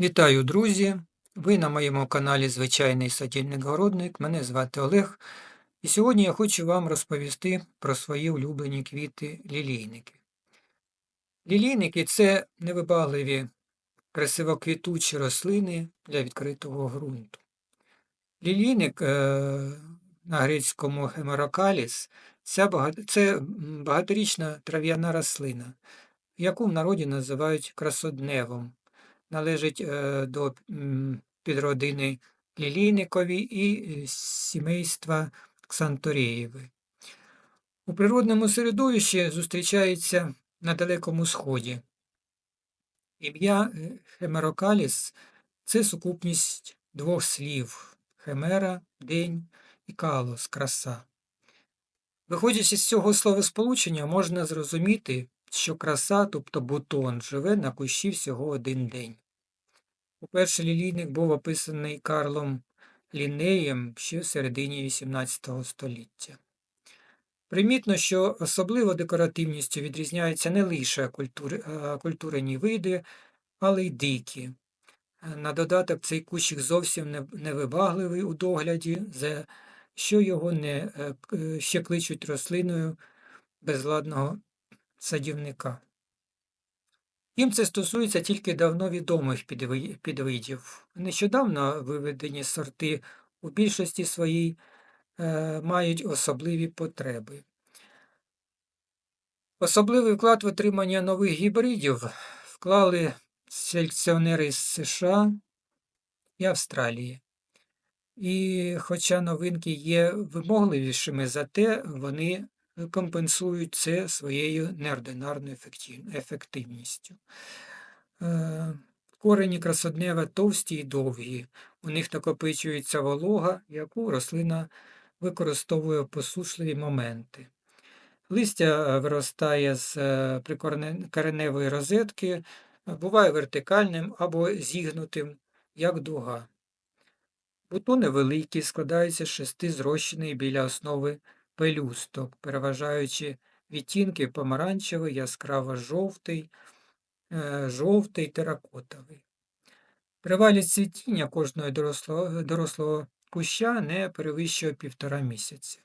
Вітаю, друзі! Ви на моєму каналі Звичайний садівник-городник. Мене звати Олег. І сьогодні я хочу вам розповісти про свої улюблені квіти лілійники. Лілійники це невибагливі красивоквітучі рослини для відкритого ґрунту. Лілійник е, на грецькому хемерокаліс це багаторічна трав'яна рослина, яку в народі називають красодневом належить е, до підродини лілійникові і е, сімейства Ксанторієви. У природному середовищі зустрічається на Далекому Сході. Ім'я е, Хемерокаліс це сукупність двох слів хемера, день і калос краса. Виходячи з цього словосполучення, можна зрозуміти, що краса, тобто бутон, живе на кущі всього один день. Уперше лілійник був описаний Карлом Лінеєм ще в середині XVIII століття. Примітно, що особливо декоративністю відрізняються не лише культурні види, але й дикі. На додаток цей кущик зовсім невибагливий у догляді, за що його не е, ще кличуть рослиною безладного садівника. Їм це стосується тільки давно відомих підвидів. Нещодавно виведені сорти у більшості своїй е, мають особливі потреби. Особливий вклад в отримання нових гібридів вклали селекціонери з США і Австралії. І хоча новинки є вимогливішими, зате вони компенсують це своєю неординарною ефективністю. Е, корені красоднева товсті і довгі, у них накопичується волога, яку рослина використовує в посушливі моменти. Листя виростає з е, прикореневої розетки, буває вертикальним або зігнутим, як дуга. Бутони великі, складаються з шести зрощених біля основи пелюсток, переважаючи відтінки помаранчевий, яскраво-жовтий, е, жовтий теракотовий. Тривалість цвітіння кожного дорослого, дорослого куща не перевищує півтора місяця.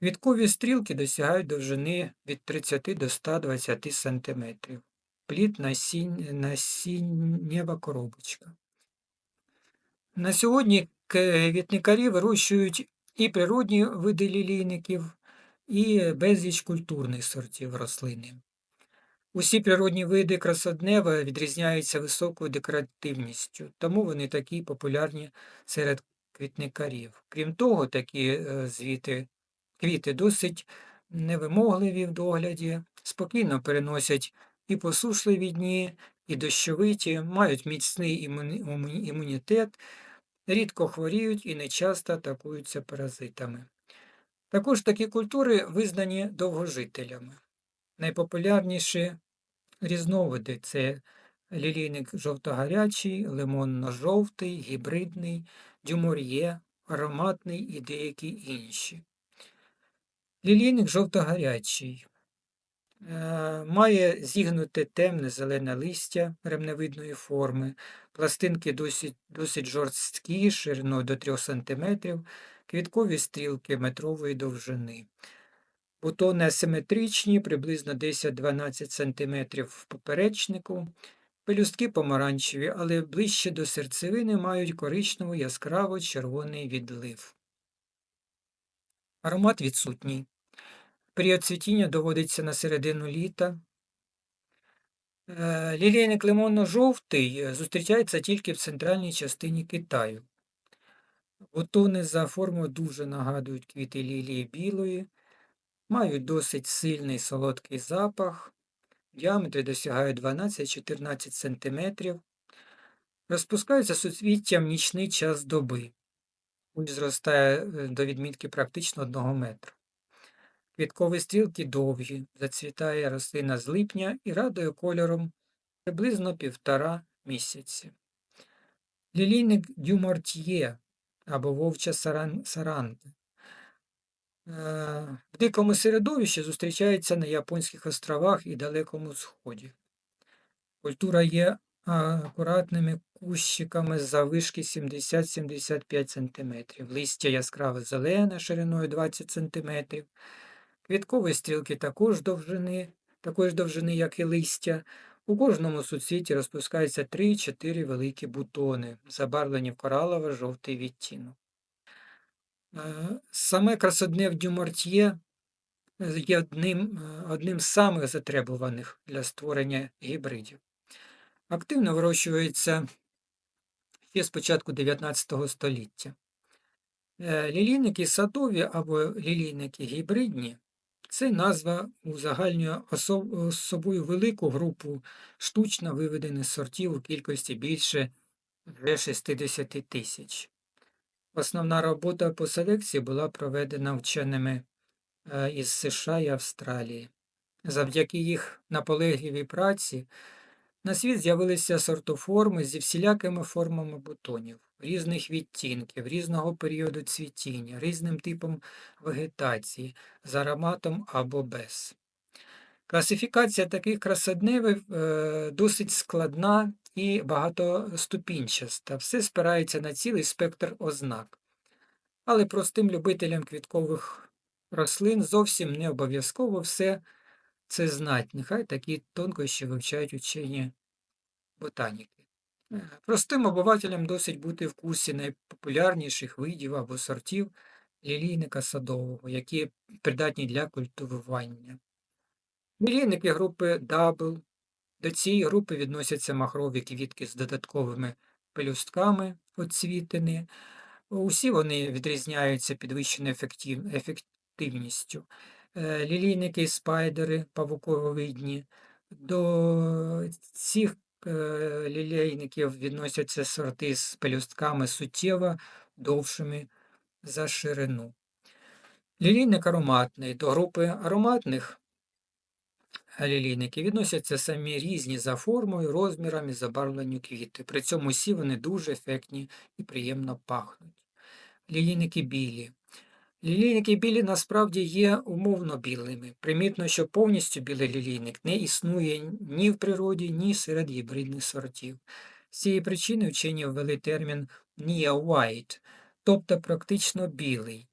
Квіткові стрілки досягають довжини від 30 до 120 см. Плід насінь, насіннєва коробочка. На сьогодні квітникарі вирощують і природні види лілійників, і безліч культурних сортів рослини. Усі природні види красоднева відрізняються високою декоративністю, тому вони такі популярні серед квітникарів. Крім того, такі е, звіти, квіти досить невимогливі в догляді, спокійно переносять і посушливі дні, і дощовиті, мають міцний імунітет рідко хворіють і нечасто атакуються паразитами. Також такі культури визнані довгожителями. Найпопулярніші різновиди це лілійник жовтогарячий, лимонно-жовтий, гібридний, дюмор'є, ароматний і деякі інші. Лілійник жовтогарячий Е, має зігнуте темне зелене листя ремневидної форми, пластинки досить досить жорсткі, шириною до 3 см, квіткові стрілки метрової довжини. Бутони асиметричні, приблизно 10-12 см в поперечнику, пелюстки помаранчеві, але ближче до серцевини мають коричнево яскраво червоний відлив. Аромат відсутній. Період цвітіння доводиться на середину літа. Е, лілійник лимонно-жовтий е, зустрічається тільки в центральній частині Китаю. Бутони за формою дуже нагадують квіти лілії білої, мають досить сильний солодкий запах, діаметри досягають 12-14 см, розпускаються суцвіттям нічний час доби. Зростає е, до відмітки практично 1 метра. Квіткові стрілки довгі, зацвітає рослина з липня і радує кольором приблизно півтора місяці. Лілійник дюмортьє або вовча саранка. Е, в дикому середовищі зустрічається на Японських островах і Далекому Сході. Культура є акуратними кущиками заввишки 70-75 см. Листя яскраво зелене шириною 20 см. Квіткові стрілки також довжини, такої ж довжини, як і листя. У кожному суцвіті розпускаються 3-4 великі бутони, забарвлені в коралово-жовтий відтінок. Е, Саме красодне в дюмортьє є одним, е, одним з самих затребуваних для створення гібридів. Активно вирощується ще з початку 19 століття. Е, Лілійники садові або лілійники гібридні це назва узагальнює собою велику групу штучно виведених сортів у кількості більше вже 60 тисяч. Основна робота по селекції була проведена вченими е, із США і Австралії. Завдяки їх наполегливій праці на світ з'явилися сортоформи зі всілякими формами бутонів, різних відтінків, різного періоду цвітіння, різним типом вегетації, з ароматом або без. Класифікація таких красодневів е, досить складна і багатоступінчаста. Все спирається на цілий спектр ознак. Але простим любителям квіткових рослин зовсім не обов'язково все це знати. Нехай такі тонкощі вивчають учені ботаніки. Простим обивателям досить бути в курсі найпопулярніших видів або сортів лілійника садового, які придатні для культивування. Лілійники групи Дабл. До цієї групи відносяться махрові квітки з додатковими пелюстками оцвітини. Усі вони відрізняються підвищеною ефектив- ефективністю. Е, Лілійники спайдери павуковидні. До цих лілейників відносяться сорти з пелюстками суттєво довшими за ширину. Лілійник ароматний. До групи ароматних лілійників відносяться самі різні за формою, розмірами, забарвленню квіти. При цьому всі вони дуже ефектні і приємно пахнуть. Лілійники білі. Лілійники білі насправді є умовно білими. Примітно, що повністю білий лілійник не існує ні в природі, ні серед гібридних сортів. З цієї причини вчені ввели термін near white, тобто практично білий.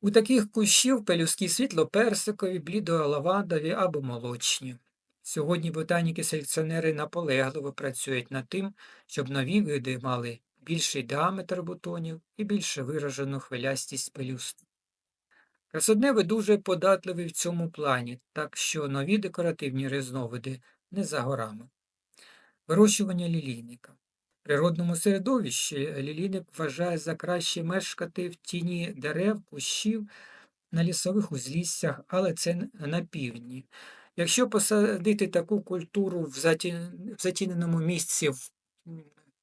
У таких кущів пелюстки світло-персикові, блідо-лавандові або молочні. Сьогодні ботаніки-селекціонери наполегливо працюють над тим, щоб нові види мали більший діаметр бутонів і більше виражену хвилястість пелюсток. Красодневи дуже податливі в цьому плані, так що нові декоративні різновиди не за горами. Вирощування лілійника. В природному середовищі лілійник вважає за краще мешкати в тіні дерев, кущів, на лісових узліссях, але це на півдні. Якщо посадити таку культуру в затіненому місці в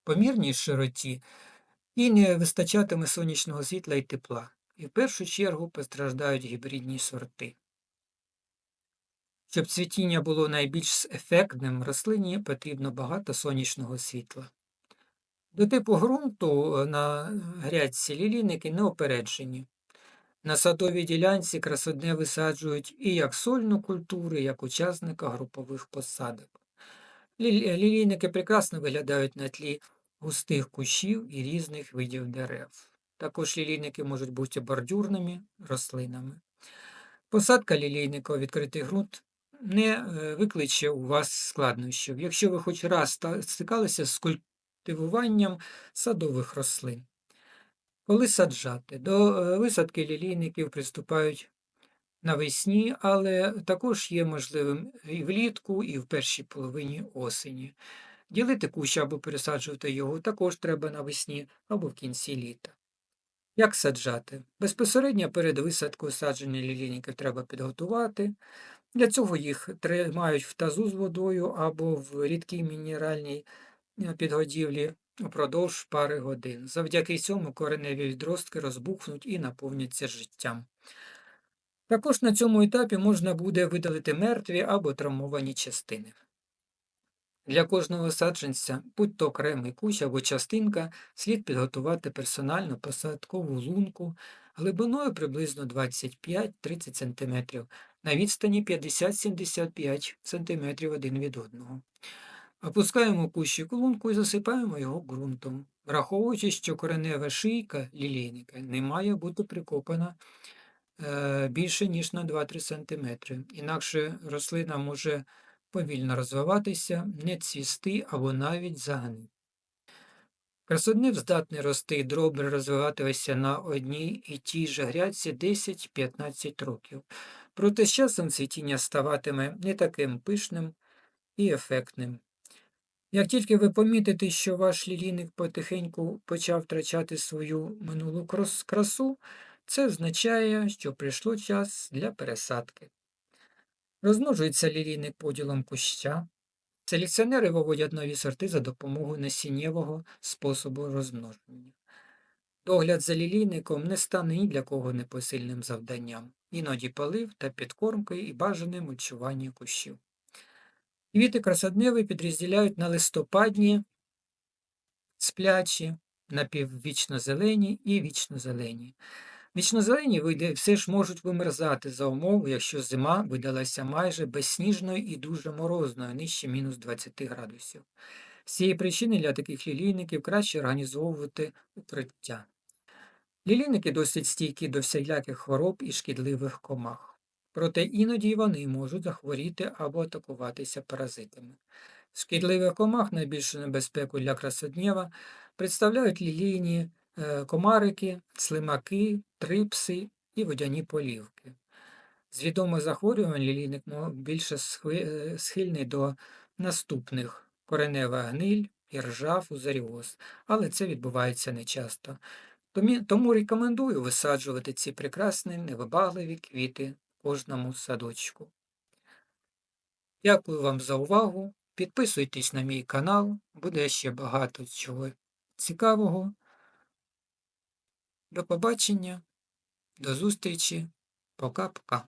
помірній широті, і не вистачатиме сонячного світла і тепла. І в першу чергу постраждають гібридні сорти. Щоб цвітіння було найбільш ефектним, рослині потрібно багато сонячного світла. До типу ґрунту е, на грядці лілійники не опереджені. На садовій ділянці красодне висаджують і як сольну культуру, як учасника групових посадок. Лі- Лілійники прекрасно виглядають на тлі густих кущів і різних видів дерев. Також лілійники можуть бути бордюрними рослинами. Посадка лілійника у відкритий ґрунт не е, викличе у вас складнощів, якщо ви хоч раз стикалися з культивуванням садових рослин. Коли саджати? До е, висадки лілійників приступають навесні, але також є можливим і влітку, і в першій половині осені. Ділити кущ або пересаджувати його також треба навесні або в кінці літа. Як саджати? Безпосередньо перед висадкою садження лілійників треба підготувати. Для цього їх тримають в тазу з водою або в рідкій мінеральній е, підгодівлі упродовж пари годин. Завдяки цьому кореневі відростки розбухнуть і наповняться життям. Також на цьому етапі можна буде видалити мертві або травмовані частини. Для кожного саджанця, будь то окремий кущ або частинка, слід підготувати персональну посадкову лунку глибиною приблизно 25-30 см, на відстані 50-75 см один від одного. Опускаємо кущик у лунку і засипаємо його ґрунтом, враховуючи, що коренева шийка лілейника не має бути прикопана е, більше, ніж на 2-3 см. Інакше рослина може повільно розвиватися, не цвісти або навіть загнити. Красоднив здатний рости і добре розвиватися на одній і тій же грядці 10-15 років. Проте з часом цвітіння ставатиме не таким пишним і ефектним. Як тільки ви помітите, що ваш лілійник потихеньку почав втрачати свою минулу красу, це означає, що прийшло час для пересадки. Розмножується лілійник поділом куща. Селекціонери виводять нові сорти за допомогою насіннєвого способу розмноження. Догляд за лілійником не стане ні для кого непосильним завданням, іноді полив та підкормки і бажане мульчування кущів. Квіти красодниви підрозділяють на листопадні, сплячі, напіввічнозелені і вічнозелені. Вічнозелені види все ж можуть вимерзати за умови, якщо зима видалася майже безсніжною і дуже морозною, нижче мінус 20 градусів. З цієї причини для таких лілійників краще організовувати укриття. Лілійники досить стійкі до всіляких хвороб і шкідливих комах. Проте іноді вони можуть захворіти або атакуватися паразитами. Шкідливих комах найбільшу небезпеку для красоднєва представляють лілійні комарики, слимаки, трипси і водяні полівки. З відомих захворювань лілійник більше е, схильний до наступних коренева гниль, іржа, фузаріоз, але це відбувається нечасто. Тому рекомендую висаджувати ці прекрасні невибагливі квіти кожному садочку. Дякую вам за увагу. Підписуйтесь на мій канал, буде ще багато чого цікавого. До побачення, до зустрічі. Пока-пока.